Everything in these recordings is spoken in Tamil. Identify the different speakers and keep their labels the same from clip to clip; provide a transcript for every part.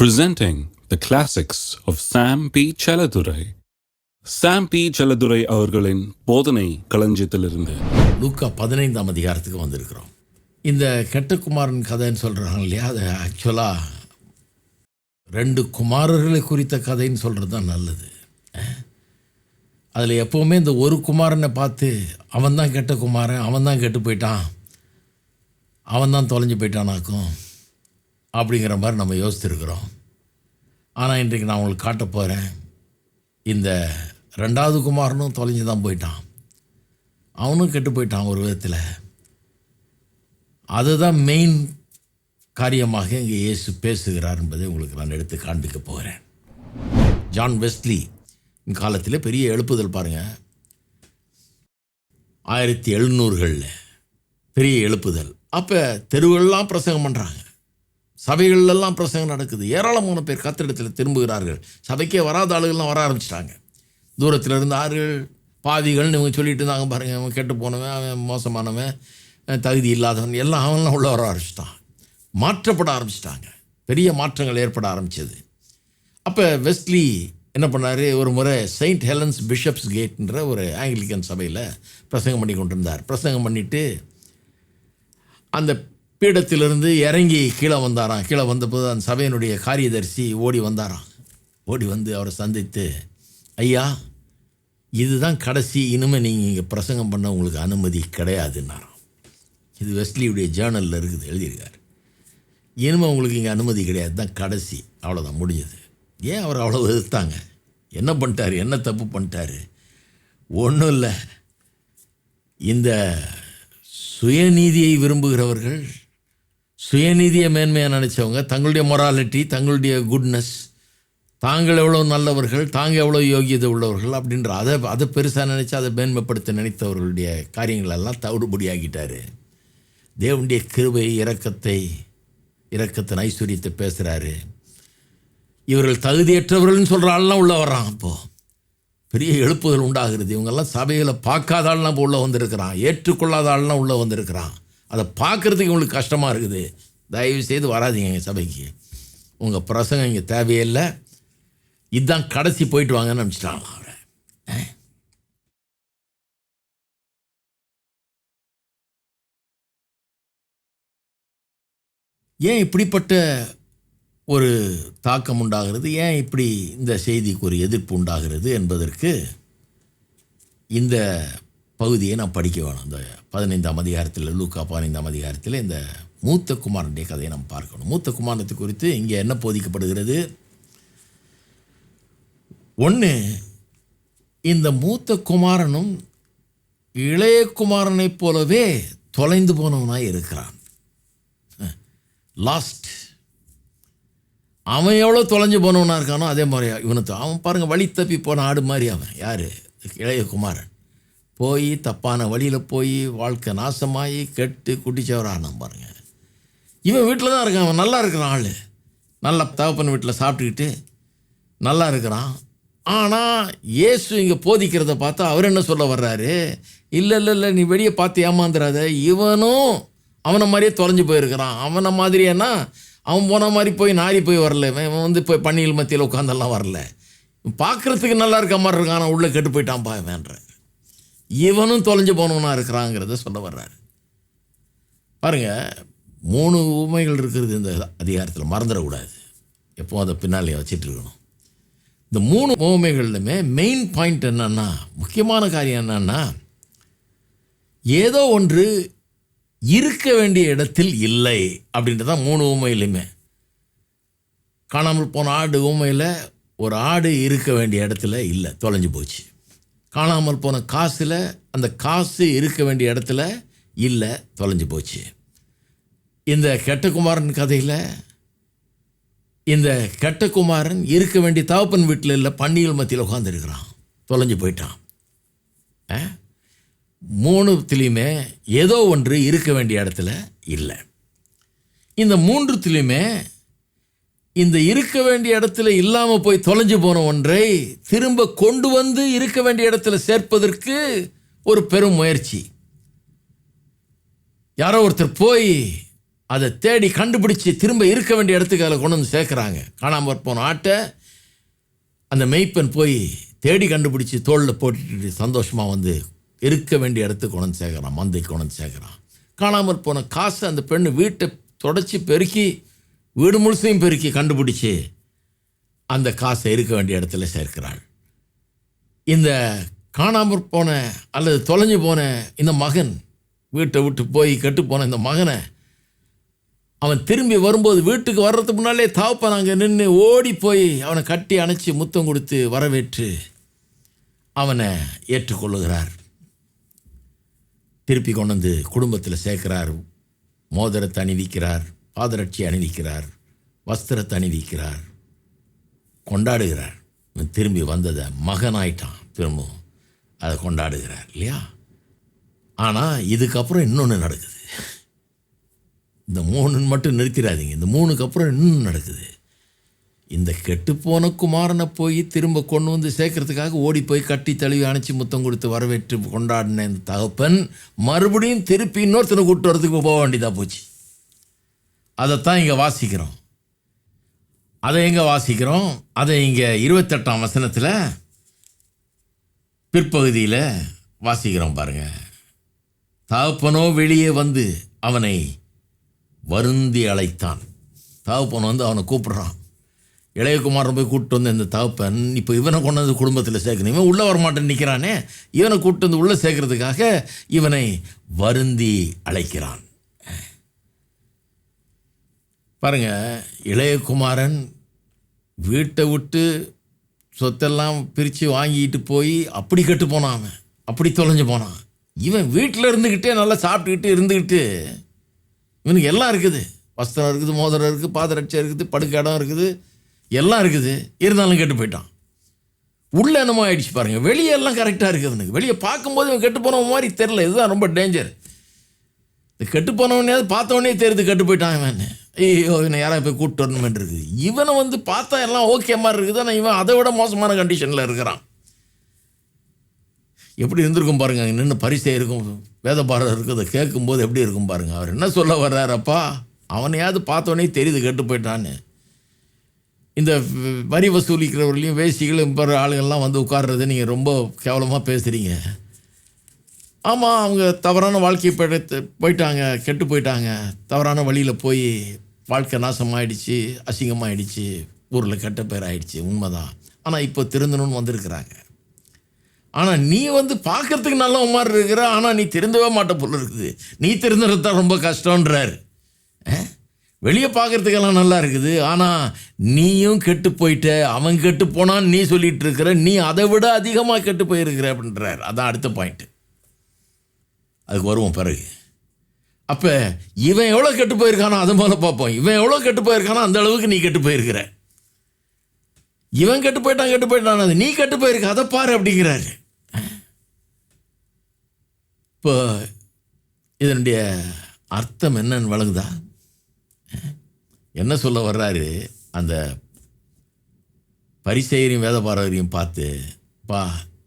Speaker 1: presenting the classics of Sam P. Chaladurai. Sam P Chelladurai அவர்களின் போதனை களஞ்சியத்திலிருந்து.
Speaker 2: லூக்கா பதினைந்தாம் அதிகாரத்துக்கு வந்திருக்கிறோம். இந்த கெட்டகுமாரன் கதைன்னு சொல்கிறாங்க இல்லையா? அது ஆக்சுவலாக ரெண்டு குமாரர்களை குறித்த கதைன்னு சொல்கிறது தான் நல்லது. அதில் எப்போவுமே இந்த ஒரு குமாரனை பார்த்து அவன் தான் கெட்ட குமாரன் அவன் தான் கெட்டு போயிட்டான் அவன் தான் தொலைஞ்சு போயிட்டானாக்கும் அப்படிங்கிற மாதிரி நம்ம யோசித்துருக்குறோம். ஆனால் இன்றைக்கு நான் உங்களுக்கு காட்ட போகிறேன் இந்த ரெண்டாவது குமாரனும் தொலைஞ்சு தான் போயிட்டான். அவனும் கெட்டு போயிட்டான் ஒரு விதத்தில். அதுதான் மெயின் காரியமாக இங்கே இயேசு பேசுகிறார் என்பதை உங்களுக்கு நான் எடுத்து காண்பிக்க போகிறேன். ஜான் வெஸ்லி காலத்தில் பெரிய எழுப்புதல் பாருங்கள் ஆயிரத்தி எழுநூறுகளில் பெரிய எழுப்புதல். அப்போ தெருவெல்லாம் பிரசங்கம் பண்ணுறாங்க சபைகளெல்லாம் பிரசங்கம் நடக்குது. ஏராளமான பேர் கத்திடத்தில் திரும்புகிறார்கள். சபைக்கே வராத ஆளுகள்லாம் வர ஆரம்பிச்சிட்டாங்க. தூரத்தில் இருந்த ஆறுகள் பாவிகள்னு இவங்க சொல்லிட்டு இருந்தாங்க பாருங்கள் அவன் கெட்டு போனவன் அவன் மோசமானவன் தகுதி இல்லாதவன் எல்லாம் அவன்லாம் உள்ள வர ஆரம்பிச்சிட்டான். மாற்றப்பட ஆரம்பிச்சிட்டாங்க. பெரிய மாற்றங்கள் ஏற்பட ஆரம்பிச்சது. அப்போ வெஸ்ட்லி என்ன பண்ணார்? ஒரு முறை செயின்ட் ஹெலன்ஸ் பிஷப்ஸ் கேட்ன்ற ஒரு ஆங்கிலிக்கன் சபையில் பிரசங்கம் பண்ணி கொண்டிருந்தார். பிரசங்கம் பண்ணிவிட்டு அந்த பீடத்திலிருந்து இறங்கி கீழே வந்தாராம். கீழே வந்தபோது அந்த சபையினுடைய காரியதரிசி ஓடி வந்தாராம். ஓடி வந்து அவரை சந்தித்து ஐயா இதுதான் கடைசி இனிமேல் நீங்கள் இங்கே பிரசங்கம் பண்ண உங்களுக்கு அனுமதி கிடையாதுன்னாராம். இது வெஸ்லியுடைய ஜேர்னலில் இருக்குது எழுதியிருக்கார். இனிமேல் உங்களுக்கு இங்கே அனுமதி கிடையாது தான் கடைசி. அவ்வளோதான் முடிஞ்சது. ஏன் அவர் அவ்வளோ எதிர்த்தாங்க? என்ன பண்ணிட்டார்? என்ன தப்பு பண்ணிட்டாரு? ஒன்றும் இல்லை. இந்த சுயநீதியை விரும்புகிறவர்கள் சுயநீதியை மேன்மையாக நினச்சவங்க தங்களுடைய மொராலிட்டி தங்களுடைய குட்னஸ் தாங்கள் எவ்வளோ நல்லவர்கள் தாங்கள் எவ்வளோ யோகியதை உள்ளவர்கள் அப்படின்ற அதை அதை பெருசாக நினச்சி அதை மேன்மைப்படுத்த நினைத்தவர்களுடைய காரியங்களெல்லாம் தவிடுபடியாகிட்டாரு தேவனுடைய கிருபை இரக்கத்தை இரக்கத்தின் ஐஸ்வர்யத்தை பேசுகிறாரு இவர்கள் தகுதியற்றவர்கள்னு சொல்கிற ஆள்லாம் உள்ளே வர்றான் அப்போது பெரிய எழுப்புதல் உண்டாகிறது. இவங்கெல்லாம் சபையில் பார்க்காத ஆள்லாம் இப்போ உள்ளே வந்திருக்கிறான். ஏற்றுக்கொள்ளாத ஆள்லாம் உள்ளே வந்திருக்கிறான். அதை பார்க்குறதுக்கு உங்களுக்கு கஷ்டமாக இருக்குது. தயவு செய்து வராதீங்க எங்கள் சபைக்கு. உங்கள் பிரசங்கம் இங்கே தேவையில்லை இதுதான் கடைசி போயிட்டு வாங்கன்னு நினச்சிட்டாங்க அவரை. ஏன் இப்படிப்பட்ட ஒரு தாக்கம் உண்டாகிறது? ஏன் இப்படி இந்த செய்திக்கு ஒரு எதிர்ப்பு உண்டாகிறது என்பதற்கு இந்த பகுதியை நான் படிக்க வேணும். இந்த பதினைந்தாம் அதிகாரத்தில் லூக்கா பதினைந்தாம் அதிகாரத்தில் இந்த மூத்த குமாரனுடைய கதையை நம்ம பார்க்கணும். மூத்த குமாரத்தை குறித்து இங்கே என்ன போதிக்கப்படுகிறது? ஒன்று இந்த மூத்த குமாரனும் இளைய குமாரனைப் போலவே தொலைந்து போனவனாய் இருக்கிறான். லாஸ்ட் அவன் எவ்வளோ தொலைஞ்சு போனவனா இருக்கானோ அதே மாதிரி இவனுக்கு அவன் பாருங்கள் வழி தப்பி போன ஆடு மாதிரி அவன். யார்? இளைய குமாரன். போய் தப்பான வழியில் போய் வாழ்க்கை நாசமாகி கெட்டு குட்டிச்சவரானான் பாருங்க. இவன் வீட்டில் தான் இருக்கான் அவன் நல்லா இருக்கிறான் ஆள். நல்லா தகப்பன் வீட்டில் சாப்பிட்டுக்கிட்டு நல்லா இருக்கிறான். ஆனால் இயேசு இங்கே போதிக்கிறத பார்த்தா அவர் என்ன சொல்ல வர்றாரு? இல்லை இல்லை இல்லை நீ வெளியே பார்த்து ஏமாந்துடாத இவனும் அவனை மாதிரியே தொலைஞ்சு போயிருக்கிறான். அவனை மாதிரியேன்னா அவன் போன மாதிரி போய் நாரி போய் வரல. இவன் வந்து போய் பணியில் மத்தியில் உட்காந்தெல்லாம் வரல. பார்க்குறதுக்கு நல்லா இருக்க மாதிரி இருக்கான். ஆனால் உள்ளே கெட்டு போயிட்டான்ப்பா வேண்டேன் இவனும் தொலைஞ்சு போனவனாக இருக்கிறாங்கிறத சொல்ல வர்றாரு. பாருங்க மூணு உண்மைகள் இருக்கிறது இந்த அதிகாரத்தில் மறந்துடக்கூடாது. எப்போ அதை பின்னாலே வச்சிட்ருக்கணும் இந்த மூணு உவமைகள்லையுமே மெயின் பாயிண்ட் என்னன்னா முக்கியமான காரியம் என்னன்னா ஏதோ ஒன்று இருக்க வேண்டிய இடத்தில் இல்லை அப்படின்றது தான் மூணு ஊமையிலையுமே காணாமல் போன ஆடு ஊமையில் ஒரு ஆடு இருக்க வேண்டிய இடத்துல இல்லை தொலைஞ்சு போச்சு. காணாமல் போன காசில் அந்த காசு இருக்க வேண்டிய இடத்துல இல்லை தொலைஞ்சு போச்சு. இந்த கெட்டகுமாரன் கதையில் இந்த கெட்டகுமாரன் இருக்க வேண்டிய தகப்பன் வீட்டில் இல்லை பன்னிகள் மத்தியில் உட்காந்துருக்கிறான் தொலைஞ்சு போயிட்டான். ஆ? மூணுத்துலேயுமே ஏதோ ஒன்று இருக்க வேண்டிய இடத்துல இல்லை. இந்த மூன்றுத்துலேயுமே இந்த இருக்க வேண்டிய இடத்துல இல்லாமல் போய் தொலைஞ்சு போன ஒன்றை திரும்ப கொண்டு வந்து இருக்க வேண்டிய இடத்துல சேர்ப்பதற்கு ஒரு பெரும் முயற்சி. யாரோ ஒருத்தர் போய் அதை தேடி கண்டுபிடிச்சி திரும்ப இருக்க வேண்டிய இடத்துக்கு அதில் கொண்டு வந்து சேர்க்குறாங்க. காணாமற் போன ஆட்டை அந்த மெய்ப்பெண் போய் தேடி கண்டுபிடிச்சி தோளில் போட்டுட்டு சந்தோஷமாக வந்து இருக்க வேண்டிய இடத்துக்கு கொண்டு வந்து சேர்க்குறான் மந்தைக்கு கொண்டு வந்து சேர்க்குறான். காணாமற் போன காசை அந்த பெண்ணு வீட்டை தொடச்சி பெருக்கி வீடு முழுசையும் பெருக்கி கண்டுபிடிச்சி அந்த காசை இருக்க வேண்டிய இடத்துல சேர்க்கிறாள். இந்த காணாமற் போன அல்லது தொலைஞ்சு போன இந்த மகன் வீட்டை விட்டு போய் கெட்டு போன இந்த மகனை அவன் திரும்பி வரும்போது வீட்டுக்கு வர்றதுக்கு முன்னாலே தாப்பன் அங்கே நின்று ஓடி போய் அவனை கட்டி அணைச்சி முத்தம் கொடுத்து வரவேற்று அவனை ஏற்றுக்கொள்ளுகிறார். திருப்பி கொண்டு வந்து குடும்பத்தில் சேர்க்கிறார். மோதிரத்தை அணிவிக்கிறார். பாதரட்சி அணிவிக்கிறார் வஸ்திரத்தை அணிவிக்கிறார் கொண்டாடுகிறார். திரும்பி வந்ததை மகனாயிட்டான் திரும்பவும் அதை கொண்டாடுகிறார் இல்லையா? ஆனால் இதுக்கப்புறம் இன்னொன்று நடக்குது. இந்த மூணுன்னு மட்டும் நிறுத்திடாதீங்க. இந்த மூணுக்கு அப்புறம் இன்னும் நடக்குது. இந்த கெட்டுப்போன குமாரனை போய் திரும்ப கொண்டு வந்து சேர்க்கறதுக்காக ஓடி போய் கட்டி தழுவி அணைச்சி முத்தம் கொடுத்து வரவேற்று கொண்டாடின இந்த தகப்பன் மறுபடியும் திருப்பி இன்னொருத்தனை கூப்பிட்டு வரதுக்கு போக வேண்டியதாக போச்சு. அதைத்தான் இங்கே வாசிக்கிறோம். அதை எங்கே வாசிக்கிறோம்? அதை இங்கே இருபத்தெட்டாம் வசனத்தில் பிற்பகுதியில் வாசிக்கிறோம் பாருங்க. தகப்பனோ வெளியே வந்து அவனை வருந்தி அழைத்தான். தகப்பன் வந்து அவனை கூப்பிட்றான். இளையகுமாரன் போய் கூப்பிட்டு வந்து இந்த தகப்பன் இப்போ இவனை கொண்டு வந்து குடும்பத்தில் சேர்க்கணும். இவன் உள்ளே வரமாட்டேன்னு நிற்கிறானே இவனை கூப்பிட்டு வந்து உள்ளே சேர்க்கறதுக்காக இவனை வருந்தி அழைக்கிறான். பாருங்கள் இளையகுமாரன் வீட்டை விட்டு சொத்தெல்லாம் பிரித்து வாங்கிட்டு போய் அப்படி கெட்டு போனான் அவன். அப்படி தொலைஞ்சு போனான். இவன் வீட்டில் இருந்துக்கிட்டே நல்லா சாப்பிட்டுக்கிட்டு இருந்துக்கிட்டு இவனுக்கு எல்லாம் இருக்குது. வஸ்திரம் இருக்குது மோதிரம் இருக்குது பாதரட்சை இருக்குது படுக்க இடம் இருக்குது எல்லாம் இருக்குது. இருந்தாலும் கெட்டு போயிட்டான். உள்ளே என்னமோ ஆயிடுச்சு பாருங்கள் வெளியே எல்லாம் கரெக்டாக இருக்குது அவனுக்கு. வெளியே பார்க்கும்போது இவன் கெட்டு போன மாதிரி தெரில இதுதான் ரொம்ப டேஞ்சர் இந்த கெட்டு போனவனையாவது பார்த்தவொடனே தெரியுது கெட்டு போயிட்டான் இவன். ஐயோ இவனை யாராவது போய் கூப்பிட்டு வரணுமென்று இருக்குது இவனை வந்து பார்த்தா எல்லாம் ஓகே மாதிரி இருக்குது. ஆனால் இவன் அதை விட மோசமான கண்டிஷனில் இருக்கிறான். எப்படி இருந்திருக்கும் பாருங்க அங்கே நின்று பரிசை இருக்கும். வேத பாரதம் இருக்கிறத கேட்கும்போது எப்படி இருக்கும் பாருங்க. அவர் என்ன சொல்ல வர்றாரப்பா? அவனையாவது பார்த்தோன்னே தெரியுது கெட்டு போயிட்டான்னு. இந்த வரி வசூலிக்கிறவர்களையும் வேசிகளும் இப்போ ஆளுங்கள்லாம் வந்து உட்கார்றது நீங்கள் ரொம்ப கேவலமாக பேசுகிறீங்க ஆமாம் அவங்க தவறான வாழ்க்கையை போயிட்டு போயிட்டாங்க கெட்டு போயிட்டாங்க. தவறான வழியில் போய் வாழ்க்கை நாசமாயிடுச்சு அசிங்கமாயிடுச்சு ஊரில் கெட்ட பேர் ஆயிடுச்சு உண்மைதான். ஆனால் இப்போ திருந்தணும்னு வந்திருக்கிறாங்க. ஆனால் நீ வந்து பார்க்கறதுக்கு நல்ல மாதிரி இருக்கிற ஆனால் நீ திருந்தவே மாட்ட பொருள் இருக்குது. நீ திருந்துறது தான் ரொம்ப கஷ்டன்றாரு வெளியே பார்க்கறதுக்கெல்லாம் நல்லா இருக்குது. ஆனால் நீயும் கெட்டு போயிட்ட அவன் கெட்டு போனான்னு நீ சொல்லிகிட்டு இருக்கிற நீ அதை விட அதிகமாக கெட்டு போயிருக்கிற அப்படின்றார். அதான் அடுத்த பாயிண்ட்டு அதுக்கு வருவோம் பிறகு. அப்போ இவன் எவ்வளோ கெட்டு போயிருக்கானோ அது போல் பார்ப்போம். இவன் எவ்வளோ கெட்டு போயிருக்கானோ அந்த அளவுக்கு நீ கெட்டு போயிருக்கிற. இவன் கெட்டு போயிட்டான் கெட்டு போயிட்டான் அது. நீ கெட்டு போயிருக்க அதை பாரு அப்படிங்கிறாரு. இப்போ இதனுடைய அர்த்தம் என்னன்னு வழங்குதா என்ன சொல்ல வர்றாரு? அந்த பரிசெயரையும் வேதபாரகரையும் பார்த்து பா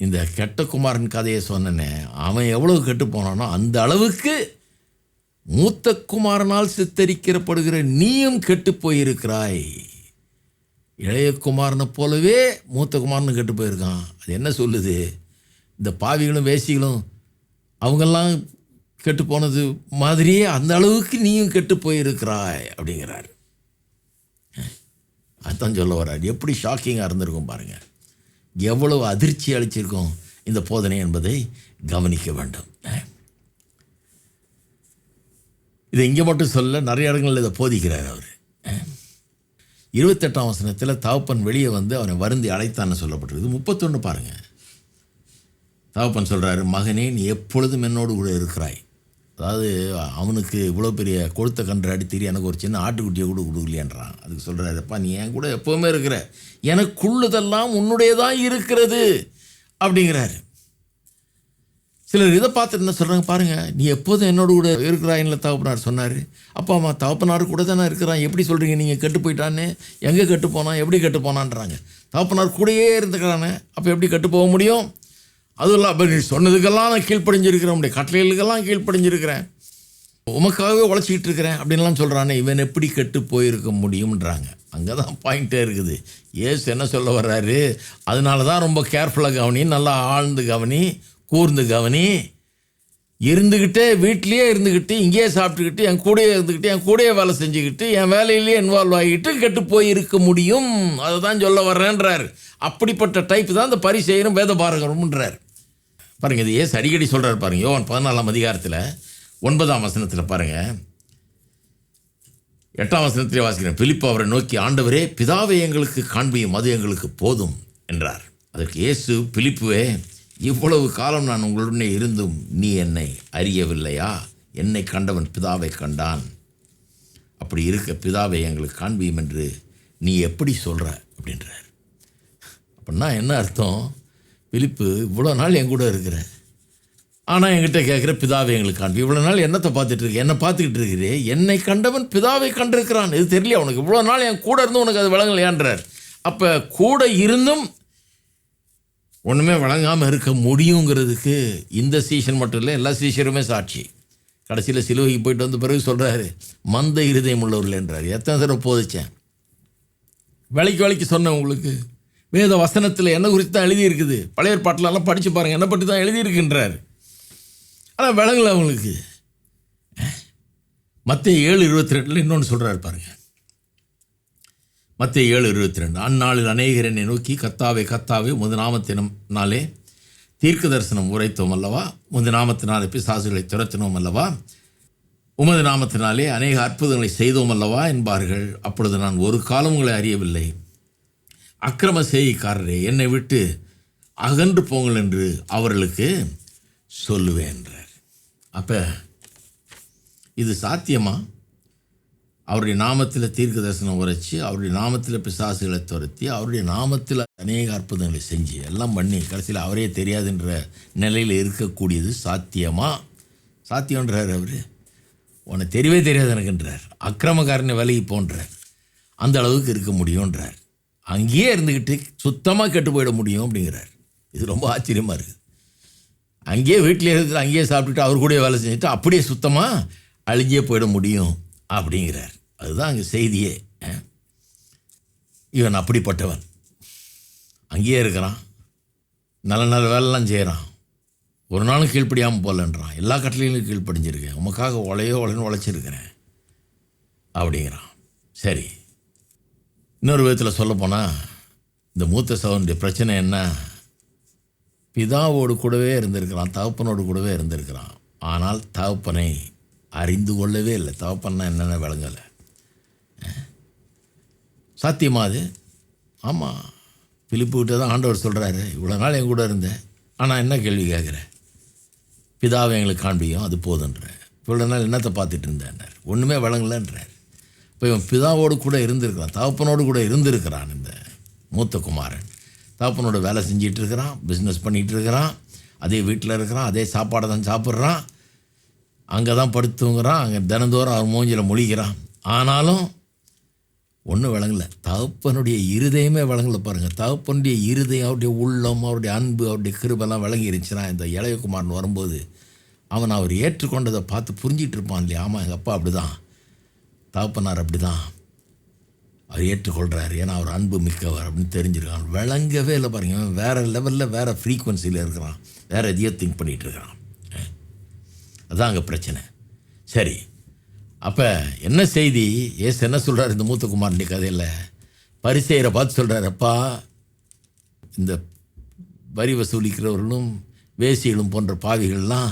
Speaker 2: இந்த கெட்ட குமாரன் கதையை சொன்னனே அவன் எவ்வளவு கெட்டு போனானோ அந்த அளவுக்கு மூத்த குமாரனால் சித்தரிக்கப்படுகிற நீயும் கெட்டு போயிருக்கிறாய். இளைய குமாரனை போலவே மூத்த குமாரனும் கெட்டு போயிருக்கான். அது என்ன சொல்லுது? இந்த பாவிகளும் வேசிகளும் அவங்கெல்லாம் கெட்டு போனது மாதிரியே அந்த அளவுக்கு நீயும் கெட்டு போயிருக்கிறாய் அப்படிங்கிறார். அதான் சொல்ல வர்றார். எப்படி ஷாக்கிங்காக இருந்திருக்கும் பாருங்க. எவ்வளவு அதிர்ச்சி அளிச்சிருக்கோம் இந்த போதனை என்பதை கவனிக்க வேண்டும். இதை இங்கே மட்டும் சொல்ல நிறைய இடங்களில் இதை போதிக்கிறார் அவர். இருபத்தெட்டாம் வசனத்தில் தகப்பன் வெளியே வந்து அவனை வருந்தி அழைத்தான்னு சொல்லப்பட்டிருக்கு. முப்பத்தொன்று பாருங்கள் தகப்பன் சொல்கிறாரு மகனே நீ எப்பொழுதும் என்னோடு கூட இருக்கிறாய். அதாவது அவனுக்கு இவ்வளோ பெரிய கொழுத்த கன்றாடி அடித்திரி எனக்கு ஒரு சின்ன ஆட்டுக்குட்டியை கூட கொடுக்கலையன்றான். அதுக்கு சொல்கிறாருப்பா நீ என் கூட எப்போவுமே இருக்கிற எனக்குள்ளதெல்லாம் உன்னுடையதான் இருக்கிறது அப்படிங்கிறாரு. சிலர் இதை பார்த்துட்டு என்ன சொல்கிறாங்க பாருங்கள் நீ எப்போதும் என்னோட கூட இருக்கிறாயின்ல தகப்பனார் சொன்னார். அப்பா அம்மா தகப்பனார் கூட தானே இருக்கிறான். எப்படி சொல்கிறீங்க நீங்கள் கெட்டு போயிட்டான்னு? எங்கே கெட்டு போனான்? எப்படி கெட்டு போனான்றாங்க? தகப்பனார் கூடயே இருந்துக்கிறானே அப்போ எப்படி கெட்டு போக முடியும்? அதுவும் இல்லை அப்போ நீ சொன்னதுக்கெல்லாம் நான் கீழ்ப்படிஞ்சிருக்கிறேன். உடைய கட்டளைகளுக்கெல்லாம் கீழ்ப்படிஞ்சிருக்கிறேன். உமக்காகவே உழைச்சிக்கிட்டு இருக்கிறேன் அப்படின்லாம் சொல்கிறானே இவன் எப்படி கெட்டு போயிருக்க முடியும்ன்றாங்க. அங்கே தான் பாயிண்ட்டே இருக்குது. ஏசு என்ன சொல்ல வர்றாரு? அதனால தான் ரொம்ப கேர்ஃபுல்லாக கவனி நல்லா ஆழ்ந்து கவனி கூர்ந்து கவனி. இருந்துக்கிட்டே வீட்லேயே இருந்துக்கிட்டு இங்கேயே சாப்பிட்டுக்கிட்டு என் கூடயே இருந்துக்கிட்டு என் கூடயே வேலை செஞ்சுக்கிட்டு என் வேலையிலேயே இன்வால்வ் ஆகிட்டு கெட்டு போய் இருக்க முடியும். அதை தான் சொல்ல வர்றேன்றார். அப்படிப்பட்ட டைப் தான் இந்த பரிசெயரும் வேத பாரகரும்ன்றார் பாருங்கள் இது ஏசு அடிக்கடி சொல்கிறார் பாருங்க யோவான் பதினாலாம் அதிகாரத்தில் ஒன்பதாம் வசனத்தில் பாருங்கள் எட்டாம் வசனத்திலே வாசிக்கிறேன் பிலிப்பு அவரை நோக்கி ஆண்டவரே பிதாவை எங்களுக்கு காண்பியும் அது எங்களுக்கு போதும் என்றார். அதற்கு இயேசு பிலிப்புவே இவ்வளவு காலம் நான் உங்களுடனே இருந்தும் நீ என்னை அறியவில்லையா? என்னை கண்டவன் பிதாவை கண்டான். அப்படி இருக்க பிதாவை எங்களுக்கு காண்பியும் என்று நீ எப்படி சொல்கிற அப்படின்றார். அப்படின்னா என்ன அர்த்தம்? விழிப்பு இவ்வளோ நாள் என் கூட இருக்கிற. ஆனால் என்கிட்ட கேட்குற பிதாவை எங்களுக்கு காண்பி. இவ்வளோ நாள் என்னத்தை பார்த்துட்ருக்கு என்னை பார்த்துக்கிட்டு இருக்கிறே. என்னை கண்டவன் பிதாவை கண்டிருக்கிறான். இது தெரியல உனக்கு இவ்வளோ நாள் என் கூட இருந்தும் உனக்கு அது விளங்கலையான்றார். அப்போ கூட இருந்தும் ஒன்றுமே வழங்காமல் இருக்க முடியுங்கிறதுக்கு இந்த சீசன் மட்டும் இல்லை எல்லா சீசனுமே சாட்சி. கடைசியில் சிலுவைக்கு போயிட்டு வந்த பிறகு சொல்கிறாரு மந்த இருதயம் உள்ளவர்கள் என்றார். எத்தனை தடவை போதிச்சேன். வேலைக்கு வேலைக்கு சொன்னேன் உங்களுக்கு. வேத வசனத்தில் என்ன குறித்து தான் எழுதியிருக்குது. பழைய பாட்டிலெல்லாம் படித்து பாருங்கள் என்ன பற்றி தான் எழுதியிருக்குன்றார். ஆனால் விளங்கல அவங்களுக்கு மத்திய ஏழு இருபத்தி ரெண்டில் இன்னொன்று சொல்கிறாரு பாருங்கள் மத்திய ஏழு இருபத்தி ரெண்டு அந்நாளில் அநேகர் என்னை நோக்கி கத்தாவே கத்தாவே முது நாமத்தினாலே தீர்க்க தரிசனம் உரைத்தோம் அல்லவா? முது நாமத்தினாலே பிசாசுகளை துரத்தினோம் அல்லவா? உமது நாமத்தினாலே அநேக அற்புதங்களை செய்தோம் அல்லவா? என்பார்கள். அப்பொழுது நான் ஒரு காலம் உங்களை அறியவில்லை. அக்கிரம செய்திக்காரரே என்னை விட்டு அகன்று போங்கள் என்று அவர்களுக்கு சொல்லுவேன் என்றார். அப்போ இது சாத்தியமா? அவருடைய நாமத்தில் தீர்க்க தரிசனம் உரைச்சி அவருடைய நாமத்தில் பிசாசுகளை துரத்தி அவருடைய நாமத்தில் அநேக அற்புதங்களை செஞ்சு எல்லாம் பண்ணி கடைசியில் அவரே தெரியாதுன்ற நிலையில் இருக்கக்கூடியது சாத்தியமா? சாத்தியம்ன்றார் அவர். உனக்கு தெரியவே தெரியாது எனக்குன்றார். அக்கிரமக்காரனை விலகி போன்றார். அந்த அளவுக்கு இருக்க முடியுன்றார் அங்கேயே இருந்துக்கிட்டு சுத்தமாக கெட்டு போயிட முடியும் அப்படிங்கிறார். இது ரொம்ப ஆச்சரியமாக இருக்குது. அங்கேயே வீட்டிலே இருந்து அங்கேயே சாப்பிட்டுட்டு அவர் கூட வேலை செஞ்சுட்டு அப்படியே சுத்தமாக அழிஞ்சே போயிட முடியும். அப்படிங்கிறார். அதுதான் அங்கே செய்தியே. இவன் அப்படிப்பட்டவன். அங்கேயே இருக்கிறான். நல்ல நல்ல வேலைலாம் செய்கிறான் ஒரு நாளும் கீழ்ப்படியாமல் போகலன்றான் எல்லா கட்டளையிலும் கீழ்ப்படிஞ்சிருக்கேன் உமக்காக உழையோ உழைன்னு உழைச்சிருக்கிறேன். அப்படிங்கிறான். சரி. இன்னொரு விதத்தில் சொல்லப்போனால் இந்த மூத்த சகோனுடைய பிரச்சனை என்ன? பிதாவோடு கூடவே இருந்திருக்கிறான் தகப்பனோடு கூடவே இருந்திருக்கிறான். ஆனால் தகப்பனை அறிந்து கொள்ளவே இல்லை. தகப்பன்னா என்னென்ன விளங்கலை? சாத்தியமா அது? ஆமாம் பிலிப்புக்கிட்ட தான் ஆண்டவர் சொல்கிறாரு இவ்வளோ நாள் என் கூட இருந்தேன் ஆனால் என்ன கேள்வி கேட்குறேன் பிதாவை எங்களுக்கு காண்பியும் அது போதுன்ற. இவ்வளோ நாள் என்னத்தை பார்த்துட்டு இருந்தேன்னார் ஒன்றுமே விளங்கலைன்றார். இப்போ இவன் பிதாவோடு கூட இருந்திருக்கிறான். தகப்பனோடு கூட இருந்திருக்கிறான் இந்த மூத்த குமாரன். தகப்பனோட வேலை செஞ்சிகிட்ருக்கிறான் பிஸ்னஸ் பண்ணிகிட்டு இருக்கிறான். அதே வீட்டில் இருக்கிறான். அதே சாப்பாடை தான் சாப்பிட்றான். அங்கே தான் படுத்துங்கிறான் அங்கே தினந்தோறும் அவன் மூஞ்சில் முழிக்கிறான். ஆனாலும் ஒன்றும் விளங்கல. தகப்பனுடைய இருதயமே விளங்கல பாருங்கள் தகப்பனுடைய இருதயம் அவருடைய உள்ளம் அவருடைய அன்பு அவருடைய கிருபெல்லாம் விளங்கி இருந்துச்சுன்னா இந்த இளையகுமாரன் வரும்போது அவன் அவர் ஏற்றுக்கொண்டதை பார்த்து புரிஞ்சிட்டு இருப்பான் இல்லையா? ஆமாம் எங்கள் அப்பா அப்படி தான் தகப்பனார் அப்படி தான் அவர் ஏற்றுக்கொள்கிறார் ஏன்னா அவர் அன்பு மிக்கவர் அப்படின்னு தெரிஞ்சிருக்கான். விளங்கவே இல்லை பாருங்கள் வேறு லெவலில் வேறு ஃப்ரீக்குவன்சியில் இருக்கிறான். வேறு எதையோ திங்க் பண்ணிகிட்டு இருக்கிறான். அதான் அங்கே பிரச்சனை. சரி அப்போ என்ன செய்தி? ஏசு என்ன சொல்கிறார் இந்த மூத்த கதையில்? பரிசெய்கிற பார்த்து சொல்கிறார் அப்பா இந்த வரி வசூலிக்கிறவர்களும் வேசிகளும் போன்ற பாவிகள்லாம்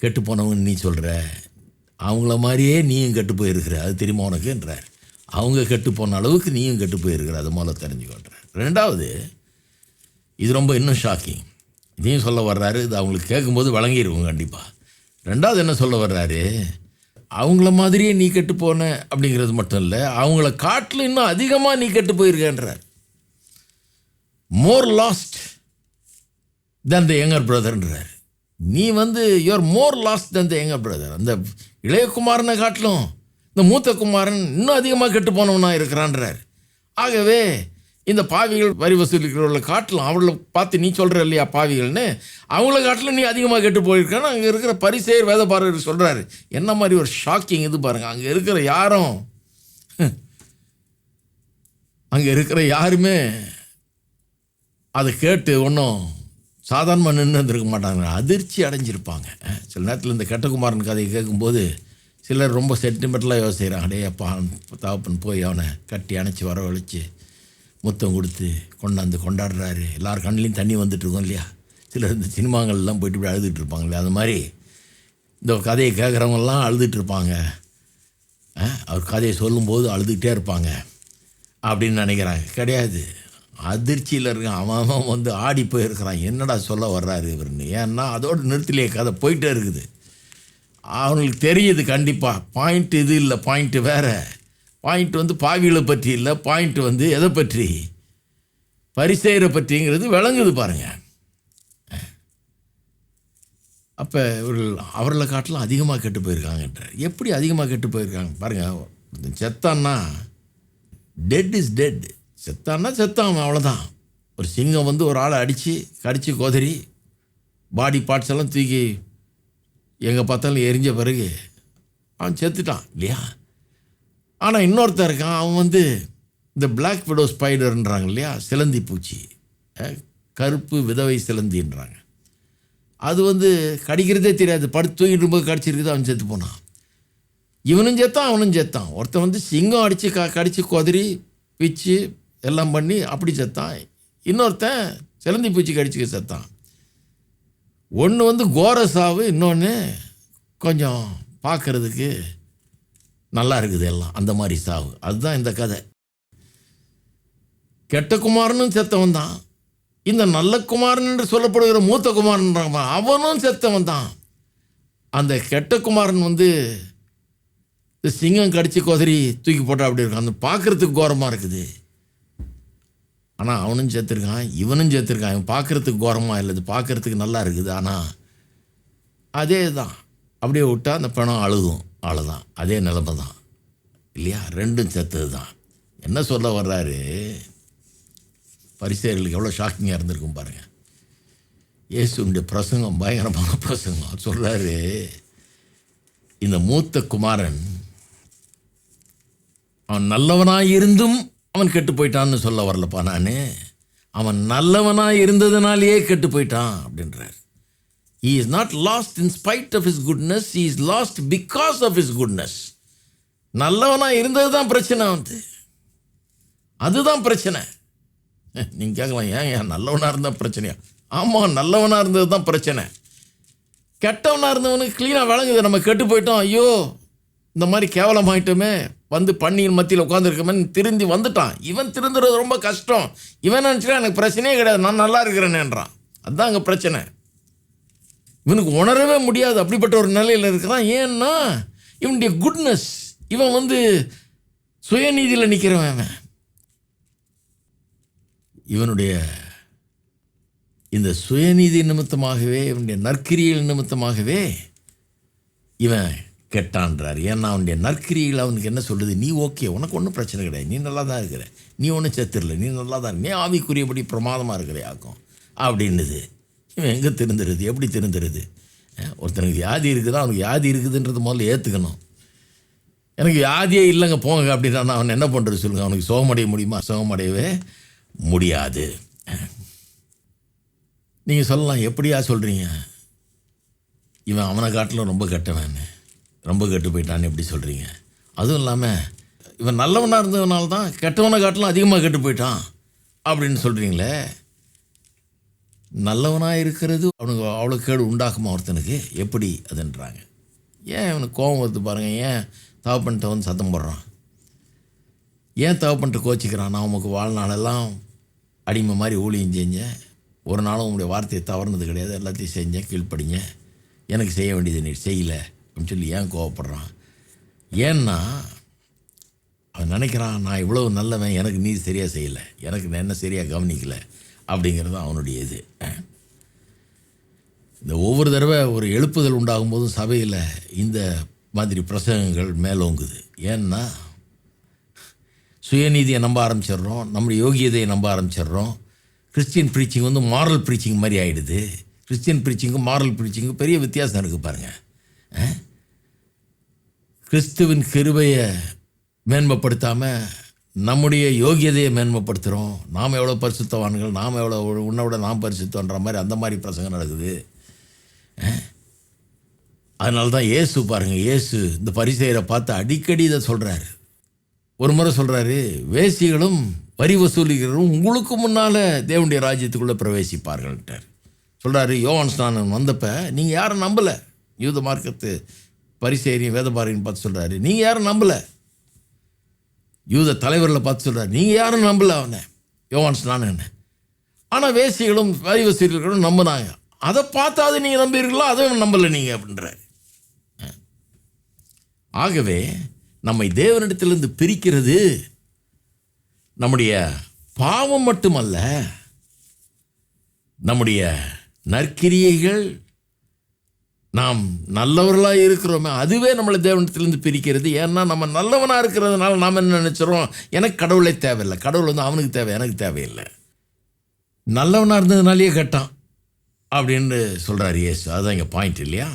Speaker 2: கெட்டு போனவங்கன்னு நீ சொல்கிற அவங்கள மாதிரியே நீயும் கெட்டு போயிருக்கிற. அது தெரியுமா உனக்குன்றார் அவங்க கெட்டு போன அளவுக்கு நீயும் கெட்டு போயிருக்கிற. அது மூலம் தெரிஞ்சுக்கொள்கிறார் ரெண்டாவது இது ரொம்ப இன்னும் ஷாக்கிங் இதையும் சொல்ல வர்றாரு. இது அவங்களுக்கு கேட்கும்போது வழங்கியிருக்கும் கண்டிப்பாக ரெண்டாவது என்ன சொல்ல வர்றாரு? அவங்கள மாதிரியே நீ கெட்டு போன அப்படிங்கிறது மட்டும் இல்லை அவங்கள காட்டில் இன்னும் அதிகமாக நீ கெட்டு போயிருக்கன்றார். மோர் லாஸ்ட் தென் த யங்கர் பிரதர்ன்றார் நீ வந்து your more lost then the younger brother அந்த இளையகுமாரனை காட்டிலும் இந்த மூத்த குமாரன் இன்னும் அதிகமாக கெட்டு போனவனாக இருக்கிறான்றார் ஆகவே இந்த பாவிகள் வரி வசூலிக்கிறவர்களை காட்டலாம் அவளை பார்த்து நீ சொல்கிற இல்லையா பாவிகள்னு? அவங்கள காட்டிலும் நீ அதிகமாக கெட்டு போயிருக்கான்னு அங்கே இருக்கிற பரிசேர் வேதபாரர் சொல்கிறாரு என்ன மாதிரி ஒரு ஷாக்கிங் இது பாருங்கள் அங்கே இருக்கிற யாரும்? அங்கே இருக்கிற யாருமே அதை கேட்டு ஒன்றும் சாதாரணமாக நின்று இருந்திருக்க மாட்டாங்க. அதிர்ச்சி அடைஞ்சிருப்பாங்க. சில நேரத்தில் இந்த கெட்டகுமாரன் கதையை கேட்கும்போது சிலர் ரொம்ப சென்டிமெண்டலாக யோசிக்கிறாங்க. அடே அப்பா தகப்பன் போய் அவனை கட்டி அணைச்சி வரவழைச்சு முத்தம் கொடுத்து கொண்டாந்து கொண்டாடுறாரு. எல்லார் கண்ணிலையும் தண்ணி வந்துட்டு இருக்கும் இல்லையா? சிலர் இந்த சினிமாங்கள்லாம் போயிட்டு இப்படி அழுதுட்டு இல்லையா அது மாதிரி இந்த கதையை கேட்குறவங்கெல்லாம் அழுதுட்டுருப்பாங்க அவர் கதையை சொல்லும்போது அழுதுகிட்டே இருப்பாங்க அப்படின்னு நினைக்கிறாங்க. கிடையாது. அதிர்ச்சியில் இருக்கான். அவன் அவன் வந்து ஆடி போயிருக்கிறான். என்னடா சொல்ல வர்றாரு இவருன்னு. ஏன்னா அதோடு நிறுத்திலேயே கதை போயிட்டே இருக்குது. அவங்களுக்கு தெரியுது கண்டிப்பாக பாயிண்ட் இது இல்லை பாயிண்ட்டு வேறு. பாயிண்ட் வந்து பாவிகளை பற்றி இல்லை பாயிண்ட் வந்து எதை பற்றி? பரிசெயரை பற்றிங்கிறது விளங்குது பாருங்கள் அப்போ இவர்கள் அவர்களை காட்டிலும் அதிகமாக கெட்டு போயிருக்காங்கன்றார் எப்படி அதிகமாக கெட்டு போயிருக்காங்க பாருங்கள் செத்தான்னா டெட் இஸ் டெட் செத்தான்னா செத்தான் அவ்வளோதான் ஒரு சிங்கம் வந்து ஒரு ஆளை அடித்து கடித்து கொதறி பாடி பார்ட்ஸ் எல்லாம் தூக்கி எங்கே பார்த்தாலும் எரிஞ்ச பிறகு அவன் செத்துட்டான் இல்லையா? ஆனால் இன்னொருத்தன் இருக்கான் அவன் வந்து இந்த பிளாக் விடோ ஸ்பைடர்ன்றாங்க இல்லையா சிலந்தி பூச்சி. கருப்பு விதவை சிலந்தின்றாங்க. அது வந்து கடிக்கிறதே தெரியாது. படுத்து தூங்கிட்டு போது கடிச்சிருக்குது அவன் செத்து போனான். இவனும் செத்தான் அவனும் செத்தான். ஒருத்தன் வந்து சிங்கம் அடித்து க கடித்து கொதறி பிச்சு எல்லாம் பண்ணி அப்படி செத்தான். இன்னொருத்தன் சிலந்தி பூச்சி கடிச்சுக்க செத்தான். ஒன்று வந்து கோரசாவு இன்னொன்று கொஞ்சம் பார்க்கறதுக்கு நல்லா இருக்குது எல்லாம். அந்த மாதிரி சாவு. அதுதான் இந்த கதை. கெட்ட குமாரனும் செத்தவன் தான். இந்த நல்ல குமாரன் என்று சொல்லப்படுகிற மூத்த குமாரன் அவனும் செத்தவன் தான். அந்த கெட்ட குமாரன் வந்து இந்த சிங்கம் கடிச்சு கொதறி தூக்கி போட்டா அப்படி இருக்கும். அந்த பார்க்குறதுக்கு கோரமாக இருக்குது. ஆனால் அவனும் சேர்த்துருக்கான் இவனும் சேர்த்துருக்கான் இவன் பார்க்கறதுக்கு கோரமாக இல்லை. பார்க்குறதுக்கு நல்லா இருக்குது. ஆனால் அதே தான் அப்படியே விட்டா அந்த பணம் அழுகும். அவ்வளோதான் அதே நிலமை தான் இல்லையா? ரெண்டும் செத்தது தான் என்ன சொல்ல வர்றாரு? பரிசேர்களுக்கு எவ்வளோ ஷாக்கிங்காக இருந்திருக்கும் பாருங்கள் இயேசுடைய பிரசங்கம் பயங்கரமான பிரசங்கம். சொல்கிறாரு இந்த மூத்த குமாரன் அவன் நல்லவனாக இருந்தும் அவன் கெட்டு போயிட்டான்னு சொல்ல வரலப்பா நான். அவன் நல்லவனாக இருந்ததுனாலேயே கெட்டு போயிட்டான் அப்படின்றார். He is not lost in spite of his goodness he is lost because of his goodness நல்லவனாக இருந்தது தான் பிரச்சனை வந்து. அதுதான் பிரச்சனை. நீங்கள் கேட்கலாம் ஏன் ஏன் நல்லவனாக இருந்தால் பிரச்சனையா? ஆமாம் நல்லவனாக இருந்தது தான் பிரச்சனை. கெட்டவனாக இருந்தவனுக்கு க்ளீனாக விளங்குது. நம்ம கெட்டு போயிட்டோம் ஐயோ இந்த மாதிரி கேவலமாயிட்டோமே. வந்து பண்ணியின் மத்தியில் உட்காந்துருக்கமேன்னு திருந்தி வந்துட்டான். இவன் திருந்துறது ரொம்ப கஷ்டம். இவன் நினச்சிட்டா எனக்கு பிரச்சனையே கிடையாது நான் நல்லா இருக்கிறேனேன்றான். அதுதான் அங்கே பிரச்சனை. இவனுக்கு உணரவே முடியாது. அப்படிப்பட்ட ஒரு நிலையில் இருக்கிறான். ஏன்னா இவனுடைய குட்னஸ் இவன் வந்து சுயநீதியில் நிற்கிறவன் அவன். இவனுடைய இந்த சுயநீதி நிமித்தமாகவே இவனுடைய நற்கிரியல் நிமித்தமாகவே இவன் கெட்டான்றார். ஏன்னா அவனுடைய நற்கிரியில் அவனுக்கு என்ன சொல்லுது? நீ ஓகே உனக்கு ஒன்றும் பிரச்சனை கிடையாது. நீ நல்லா தான் இருக்கிற. நீ ஒன்றும் செத்துடல நீ நல்லா தான் நீ ஆவிக்குரியபடி பிரமாதமாக இருக்கிற ஆக்கும். அப்படின்னுது. இவன் எங்கே திருந்துறது? எப்படி திருந்துறது? ஒருத்தனுக்கு வியாதி இருக்குதா? அவனுக்கு வியாதி இருக்குதுன்றது முதல்ல ஏற்றுக்கணும் எனக்கு வியாதியே இல்லைங்க போங்க அப்படின்னா அவன் என்ன பண்ணுறது சொல்லுங்கள் அவனுக்கு சுகமடைய முடியுமா? சுகமடையவே முடியாது. நீங்கள் சொல்லலாம் எப்படியா சொல்கிறீங்க இவன் அவனை காட்டிலும் ரொம்ப கெட்டவன். ரொம்ப கெட்டு போயிட்டான்னு எப்படி சொல்கிறீங்க அதுவும் இல்லாமல் இவன் நல்லவனாக இருந்ததுனால தான் கெட்டவனை காட்டிலும் அதிகமாக கெட்டு போயிட்டான் அப்படின்னு சொல்கிறீங்களே நல்லவனாக இருக்கிறது அவனுக்கு அவ்வளோ கேடு உண்டாக்குமா ஒருத்தனுக்கு? எப்படி அதுன்றாங்க. ஏன் இவனுக்கு கோபம் வருது பாருங்கள் ஏன் தவப்பன்ட்ட வந்து சத்தம் போடுறான்? ஏன் தவப்பன்ட்டு கோச்சிக்கிறான்? நான் உமக்கு வாழ்நாளெல்லாம் அடிமை மாதிரி ஊழியம் செஞ்சேன். ஒரு நாளும் உங்களுடைய வார்த்தையை தவறுனது கிடையாது. எல்லாத்தையும் செஞ்சேன் கீழ்ப்படிங்க. எனக்கு செய்ய வேண்டியது நீ செய்யலை அப்படின்னு சொல்லி ஏன் கோவப்படுறான்? ஏன்னா அவன் நினைக்கிறான் நான் இவ்வளவு நல்லவன் எனக்கு நீ சரியாக செய்யலை. எனக்கு நான் என்ன சரியாக கவனிக்கலை. அப்படிங்கிறது அவனுடைய இது. இந்த ஒவ்வொரு தடவை ஒரு எழுப்புதல் உண்டாகும் போதும் சபையில் இந்த மாதிரி பிரசங்கங்கள் மேலோங்குது. ஏன்னா சுயநீதியை நம்ப ஆரம்பிச்சிடுறோம் நம்முடைய யோகியதையை நம்ப ஆரம்பிச்சிடுறோம். கிறிஸ்டியன் ப்ரீச்சிங் வந்து மாரல் ப்ரீச்சிங் மாதிரி ஆகிடுது கிறிஸ்டியன் ப்ரீச்சிங்கும் மாரல் ப்ரீச்சிங்கும் பெரிய வித்தியாசம் இருக்குது பாருங்கள் கிறிஸ்துவின் கிருபையை மேன்மைப்படுத்தாமல் நம்முடைய யோகியதையை மேன்மைப்படுத்துகிறோம் நாம் எவ்வளோ பரிசுத்தவான்கள் நாம் எவ்வளோ உன்னை விட நாம் பரிசுத்தன்ற மாதிரி அந்த மாதிரி பிரசங்கம் நடக்குது. அதனால தான் ஏசு பாருங்கள் ஏசு இந்த பரிசெயரை பார்த்து அடிக்கடி இதை சொல்கிறாரு ஒரு முறை சொல்கிறாரு வேசிகளும் வரி வசூலிக்கிறவரும் உங்களுக்கு முன்னால் தேவனுடைய ராஜ்யத்துக்குள்ளே பிரவேசிப்பார்கள்ட்டார். சொல்கிறாரு யோவான் ஸ்நானன் வந்தப்போ நீங்கள் யாரும் நம்பலை. யூத மார்க்கத்து பரிசேரியும் வேதபாரியும் பார்த்து சொல்கிறாரு நீங்கள் யாரும் நம்பலை. யூத தலைவர்களை பார்த்து சொல்கிறார் நீங்கள் யாரும் நம்பல அவனை. யோவான்ஸ் நான் என்ன. ஆனால் வேசிகளும் வரிவசீர்களும் நம்பினாங்க. அதை பார்த்தாது நீங்கள் நம்புறீங்களோ அதை நம்பலை நீங்கள் அப்படின்றாரு. ஆகவே நம்மை தேவனிடத்திலிருந்து பிரிக்கிறது நம்முடைய பாவம் மட்டுமல்ல நம்முடைய நற்கிரியைகள் நாம் நல்லவர்களாக இருக்கிறோமே அதுவே நம்மளை தேவனத்திலேருந்து பிரிக்கிறது. ஏன்னா நம்ம நல்லவனாக இருக்கிறதுனால நாம் என்ன நினச்சிரோம் எனக்கு கடவுளே தேவையில்லை. கடவுள் வந்து அவனுக்கு தேவை எனக்கு தேவையில்லை. நல்லவனாக இருந்ததுனாலேயே கட்டான் அப்படின்னு சொல்கிறார் இயேசு. அதுதான் இங்கே பாயிண்ட் இல்லையா?